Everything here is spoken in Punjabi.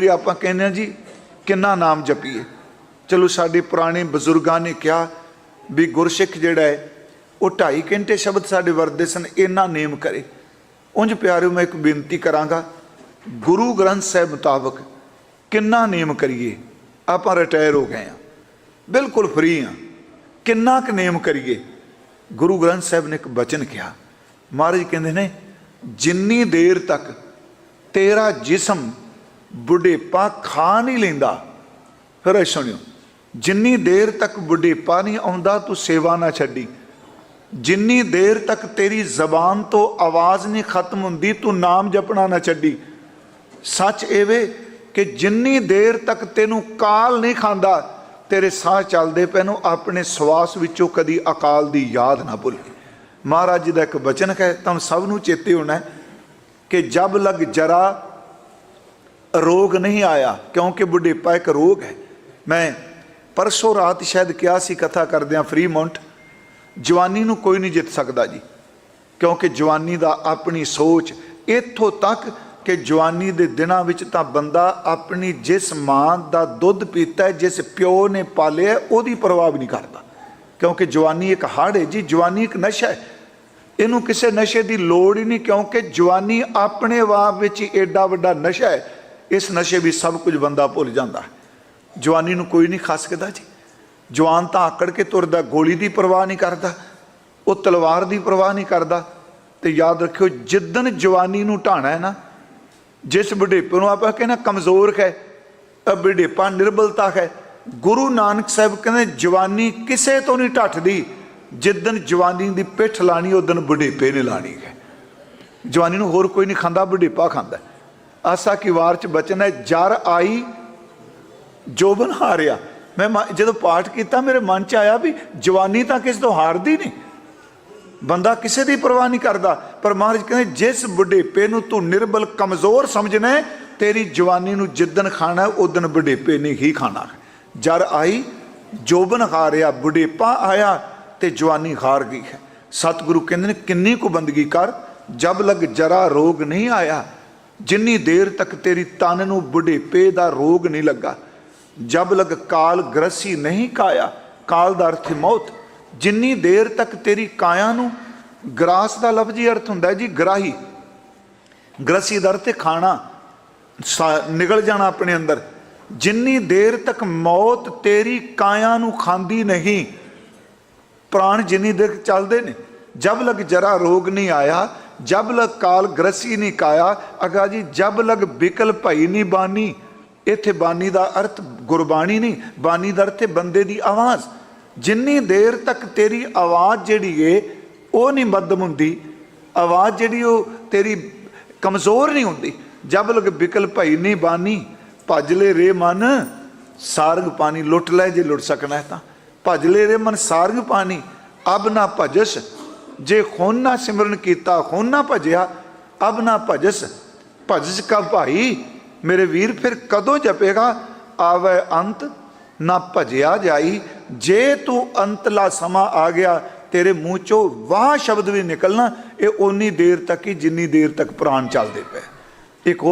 ਵਾਰੀ ਆਪਾਂ ਕਹਿੰਦੇ ਆ ਜੀ, ਕਿੰਨਾ ਨਾਮ ਜਪੀਏ? ਚਲੋ, ਸਾਡੇ ਪੁਰਾਣੇ ਬਜ਼ੁਰਗਾਂ ਨੇ ਕਿਹਾ ਵੀ ਗੁਰਸਿੱਖ ਜਿਹੜਾ ਹੈ, ਉਹ 2.5 ਘੰਟੇ ਸ਼ਬਦ ਸਾਡੇ ਵਰਦੇ ਸਨ, ਇੰਨਾ ਨੇਮ ਕਰੇ। ਉਂਝ ਪਿਆਰਿਓ, ਮੈਂ ਇੱਕ ਬੇਨਤੀ ਕਰਾਂਗਾ, ਗੁਰੂ ਗ੍ਰੰਥ ਸਾਹਿਬ ਮੁਤਾਬਕ ਕਿੰਨਾ ਨੇਮ ਕਰੀਏ? ਆਪਾਂ ਰਿਟਾਇਰ ਹੋ ਗਏ ਆ ਬਿਲਕੁਲ ਫ੍ਰੀ ਆ ਕਿੰਨਾ ਕੁ ਨੇਮ ਕਰੀਏ? ਗੁਰੂ ਗ੍ਰੰਥ ਸਾਹਿਬ ਨੇ ਇੱਕ ਬਚਨ ਕਿਹਾ, ਮਹਾਰਾਜ ਕਹਿੰਦੇ ਨੇ, ਜਿੰਨੀ ਦੇਰ ਤੱਕ ਤੇਰਾ ਜਿਸਮ ਬੁਢੇਪਾ ਖਾ ਨਹੀਂ ਲੈਂਦਾ। ਫਿਰ ਇਹ ਸੁਣਿਓ, ਜਿੰਨੀ ਦੇਰ ਤੱਕ ਬੁਢੇਪਾ ਨਹੀਂ ਆਉਂਦਾ, ਤੂੰ ਸੇਵਾ ਨਾ ਛੱਡੀ। ਜਿੰਨੀ ਦੇਰ ਤੱਕ ਤੇਰੀ ਜ਼ਬਾਨ ਤੋਂ ਆਵਾਜ਼ ਨਹੀਂ ਖਤਮ ਹੁੰਦੀ, ਤੂੰ ਨਾਮ ਜਪਣਾ ਨਾ ਛੱਡੀ। ਸੱਚ ਇਹਵੇ ਕਿ ਜਿੰਨੀ ਦੇਰ ਤੱਕ ਤੈਨੂੰ ਕਾਲ ਨਹੀਂ ਖਾਂਦਾ, ਤੇਰੇ ਸਾਹ ਚੱਲਦੇ ਪਏ ਨੂੰ ਆਪਣੇ ਸਵਾਸ ਵਿੱਚੋਂ ਕਦੀ ਅਕਾਲ ਦੀ ਯਾਦ ਨਾ ਭੁੱਲੇ। ਮਹਾਰਾਜ ਜੀ ਦਾ ਇੱਕ ਬਚਨ ਹੈ ਤੁਹਾਨੂੰ ਸਭ ਨੂੰ ਚੇਤੇ ਹੋਣਾ ਕਿ ਜਬ ਲਗ ਜਰਾ ਰੋਗ ਨਹੀਂ ਆਇਆ, ਕਿਉਂਕਿ ਬੁਢੇਪਾ ਇੱਕ ਰੋਗ ਹੈ। ਮੈਂ ਪਰਸੋਂ ਰਾਤ ਸ਼ਾਇਦ ਕਿਹਾ ਸੀ ਕਥਾ ਕਰਦਿਆਂ ਫ੍ਰੀ ਮਾਉਂਟ ਜਵਾਨੀ ਨੂੰ ਕੋਈ ਨਹੀਂ ਜਿੱਤ ਸਕਦਾ ਜੀ, ਕਿਉਂਕਿ ਜਵਾਨੀ ਦਾ ਆਪਣੀ ਸੋਚ ਇੱਥੋਂ ਤੱਕ ਕਿ ਜਵਾਨੀ ਦੇ ਦਿਨਾਂ ਵਿੱਚ ਤਾਂ ਬੰਦਾ ਆਪਣੀ ਜਿਸ ਮਾਂ ਦਾ ਦੁੱਧ ਪੀਤਾ ਜਿਸ ਪਿਓ ਨੇ ਪਾਲਿਆ ਉਹਦੀ ਪਰਵਾਹ ਵੀ ਨਹੀਂ ਕਰਦਾ। ਕਿਉਂਕਿ ਜਵਾਨੀ ਇੱਕ ਹੜ ਹੈ ਜੀ, ਜਵਾਨੀ ਇੱਕ ਨਸ਼ਾ ਹੈ। ਇਹਨੂੰ ਕਿਸੇ ਨਸ਼ੇ ਦੀ ਲੋੜ ਹੀ ਨਹੀਂ, ਕਿਉਂਕਿ ਜਵਾਨੀ ਆਪਣੇ ਆਪ ਵਿੱਚ ਹੀ ਏਡਾ ਵੱਡਾ ਨਸ਼ਾ ਹੈ। ਇਸ ਨਸ਼ੇ ਵੀ ਸਭ ਕੁਝ ਬੰਦਾ ਭੁੱਲ ਜਾਂਦਾ। ਜਵਾਨੀ ਨੂੰ ਕੋਈ ਨਹੀਂ ਖਾ ਸਕਦਾ ਜੀ। ਜਵਾਨ ਤਾਂ ਆਕੜ ਕੇ ਤੁਰਦਾ, ਗੋਲੀ ਦੀ ਪਰਵਾਹ ਨਹੀਂ ਕਰਦਾ, ਉਹ ਤਲਵਾਰ ਦੀ ਪਰਵਾਹ ਨਹੀਂ ਕਰਦਾ। ਤੇ ਯਾਦ ਰੱਖਿਓ ਜਿੱਦਨ ਜਵਾਨੀ ਨੂੰ ਢਾਣਾ ਹੈ ਨਾ, ਜਿਸ ਬੁਢੇਪੇ ਨੂੰ ਆਪਾਂ ਕਹਿੰਦੇ ਕਮਜ਼ੋਰ ਹੈ ਅ ਬੁਢੇਪਾ ਨਿਰਬਲਤਾ ਹੈ। ਗੁਰੂ ਨਾਨਕ ਸਾਹਿਬ ਕਹਿੰਦੇ, ਜਵਾਨੀ ਕਿਸੇ ਤੋਂ ਨਹੀਂ ਢੱਟਦੀ। ਜਿੱਦਨ ਜਵਾਨੀ ਦੀ ਪਿੱਠ ਲਾਣੀ ਉਦਨ ਬੁਢੇਪੇ ਨੇ ਲਾਣੀ ਹੈ। ਜਵਾਨੀ ਨੂੰ ਹੋਰ ਕੋਈ ਨਹੀਂ ਖਾਂਦਾ, ਬੁਢੇਪਾ ਖਾਂਦਾ ਆਸਾ ਕੀ ਵਾਰ ਚ ਬਚਨ ਹੈ, ਜਰ ਆਈ ਜੋਬਨ ਹਾਰਿਆ। ਮੈਂ ਮ- ਜਦੋਂ ਪਾਠ ਕੀਤਾ, ਮੇਰੇ ਮਨ ਚ ਆਇਆ ਵੀ ਜਵਾਨੀ ਤਾਂ ਕਿਸੇ ਤੋਂ ਹਾਰਦੀ ਨਹੀਂ। ਬੰਦਾ ਕਿਸੇ ਦੀ ਪਰਵਾਹ ਨਹੀਂ ਕਰਦਾ। ਪਰ ਮਹਾਰਾਜ ਕਹਿੰਦੇ, ਜਿਸ ਬੁਢੇਪੇ ਨੂੰ ਤੂੰ ਨਿਰਬਲ ਕਮਜ਼ੋਰ ਸਮਝਣਾ ਤੇਰੀ ਜਵਾਨੀ ਨੂੰ ਜਿੱਦਨ ਖਾਣਾ ਉਦਨ ਬੁਢੇਪੇ ਨੇ ਹੀ ਖਾਣਾ ਹੈ। ਜਰ ਆਈ ਜੋਬਨ ਹਾਰਿਆ, ਬੁਢੇਪਾ ਆਇਆ ਤੇ ਜਵਾਨੀ ਹਾਰ ਗਈ ਹੈ। ਸਤਿਗੁਰੂ ਕਹਿੰਦੇ ਨੇ, ਕਿੰਨੀ ਕੁ ਬੰਦਗੀ ਕਰ, ਜਬ ਲਗ ਜਰਾ ਰੋਗ ਨਹੀਂ ਆਇਆ। ਜਿੰਨੀ ਦੇਰ ਤੱਕ ਤੇਰੀ ਤਨ ਨੂੰ ਬੁਢੇਪੇ ਦਾ ਰੋਗ ਨਹੀਂ ਲੱਗਾ, ਜਬ ਲਗ ਕਾਲ ਗ੍ਰਸੀ ਨਹੀਂ ਕਾਇਆ, ਕਾਲ ਦਾ ਅਰਥ ਮੌਤ, ਜਿੰਨੀ ਦੇਰ ਤੱਕ ਤੇਰੀ ਕਾਇਆ ਨੂੰ ਗ੍ਰਾਸ ਦਾ ਲਫ਼ਜ਼ੀ ਅਰਥ ਹੁੰਦਾ ਜੀ, ਗਰਾਹੀ। ਗ੍ਰਸੀ ਦਾ ਅਰਥ ਖਾਣਾ, ਸਾ- ਨਿਗਲ ਜਾਣਾ ਆਪਣੇ ਅੰਦਰ। ਜਿੰਨੀ ਦੇਰ ਤੱਕ ਮੌਤ ਤੇਰੀ ਕਾਇਆ ਨੂੰ ਖਾਂਦੀ ਨਹੀਂ, ਪ੍ਰਾਣ ਜਿੰਨੀ ਦੇਰ ਚੱਲਦੇ ਨੇ, ਜਬ ਲਗ ਜਰਾ ਰੋਗ ਨਹੀਂ ਆਇਆ ਜਬ ਲਗ ਕਾਲ ਗ੍ਰਸੀ ਨਹੀਂ ਕਾਇਆ, ਅਗਾ ਜੀ, ਜਬ ਲਗ ਬਿਕਲ ਭਈ ਨਹੀਂ ਬਾਨੀ। ਇੱਥੇ ਬਾਨੀ ਦਾ ਅਰਥ ਗੁਰਬਾਣੀ ਨਹੀਂ ਬਾਨੀ ਦਾ ਅਰਥ ਹੈ ਬੰਦੇ ਦੀ ਆਵਾਜ਼। ਜਿੰਨੀ ਦੇਰ ਤੱਕ ਤੇਰੀ ਆਵਾਜ਼ ਜਿਹੜੀ ਏ, ਉਹ ਨਹੀਂ ਮੱਧਮ ਹੁੰਦੀ। ਆਵਾਜ਼ ਜਿਹੜੀ ਉਹ ਤੇਰੀ ਕਮਜ਼ੋਰ ਨਹੀਂ ਹੁੰਦੀ। ਜਬ ਲਗ ਬਿਕਲ ਭਈ ਨਹੀਂ ਬਾਨੀ, ਭਜ ਲੈ ਰੇ ਮਨ, ਸਾਰਗ ਪਾਣੀ ਲੁੱਟ ਲੈ ਜੇ ਲੁੱਟ ਸਕਣਾ ਤਾਂ। ਭਜ ਲੈ ਰੇ ਮਨ, ਸਾਰਗ ਪਾਣੀ, ਅਬ ਨਾ ਭਜਸ ਜੇ ਖੂਨ ਸਿਮਰਨ ਕੀਤਾ ਖੂਨ ਭਜਿਆ, ਅਬ ਨਾ ਭਜਸ। ਭਜਸ ਕਾ ਭਾਈ, ਮੇਰੇ ਵੀਰ ਫਿਰ ਕਦੋਂ ਜਪੇਗਾ? ਆਵੇ ਅੰਤ, ਨਾ ਭਜਿਆ ਜਾਈ। ਜੇ ਤੂੰ ਅੰਤਲਾ ਸਮਾਂ ਆ ਗਿਆ, ਤੇਰੇ ਮੂੰਹ ਚੋਂ ਵਾਹ ਸ਼ਬਦ ਵੀ ਨਿਕਲਣਾ, ਇਹ ਓਨੀ ਦੇਰ ਤੱਕ ਹੀ ਜਿੰਨੀ ਦੇਰ ਤੱਕ ਪ੍ਰਾਣ ਚੱਲਦੇ ਪਏ। ਇੱਕ ਹੋਰ